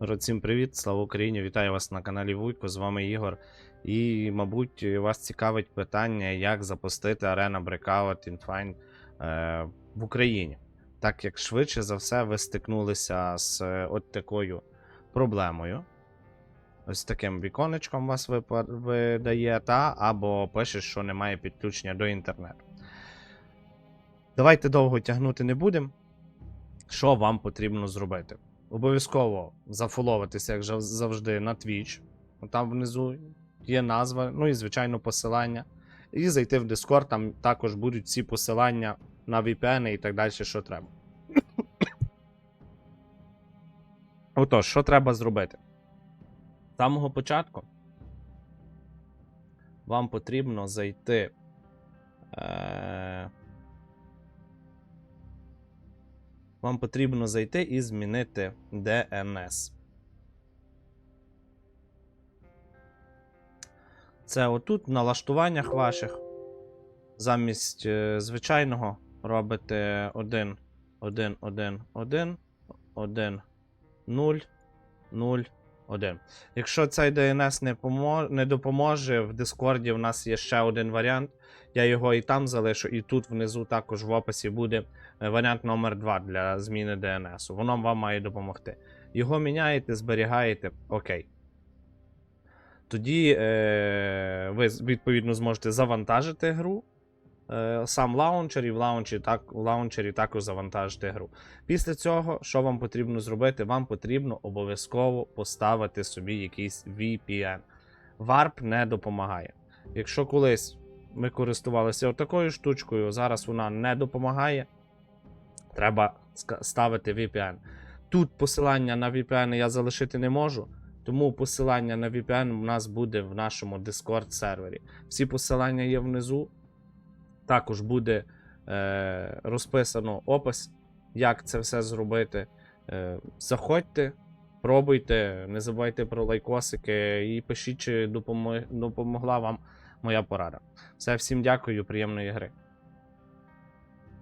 Всім привіт, слава Україні! Вітаю вас на каналі Вуйко. З вами Ігор. І, мабуть, вас цікавить питання, як запустити Arena Breakout Infine е, в Україні. Так як швидше за все ви стикнулися з е, от такою проблемою. Ось таким віконечком вас видає, та або пише, що немає підключення до інтернету. Давайте довго тягнути не будемо. Що вам потрібно зробити? Обов'язково зафоловитися, як завжди, на Twitch. Там внизу є назва, ну і, звичайно, посилання. І зайти в Discord, там також будуть всі посилання на VPN і так далі, що треба. Отож, що треба зробити? З самого початку вам потрібно зайти. Е- вам потрібно зайти і змінити DNS. Це отут в налаштуваннях ваших. Замість е, звичайного робите 1, 1, 1, 1, 1, 0, 0, 1. Якщо цей DNS не, помо... не допоможе, в Discord в нас є ще один варіант. Я його і там залишу, і тут внизу також в описі буде е, варіант номер 2 для зміни DNS. Воно вам має допомогти. Його міняєте, зберігаєте, окей. Тоді е, ви відповідно зможете завантажити гру. Е, сам лаунчер, і в лаунчері, так, в лаунчері також завантажити гру. Після цього, що вам потрібно зробити? Вам потрібно обов'язково поставити собі якийсь VPN. Warp не допомагає. Якщо колись ми користувалися такою штучкою, зараз вона не допомагає. Треба ставити VPN. Тут посилання на VPN я залишити не можу, тому посилання на VPN у нас буде в нашому Discord сервері. Всі посилання є внизу. Також буде е, розписано опис, як це все зробити. Е, заходьте, пробуйте, не забувайте про лайкосики і пишіть, чи допомо- допомогла вам моя порада. Все, всім дякую, приємної гри.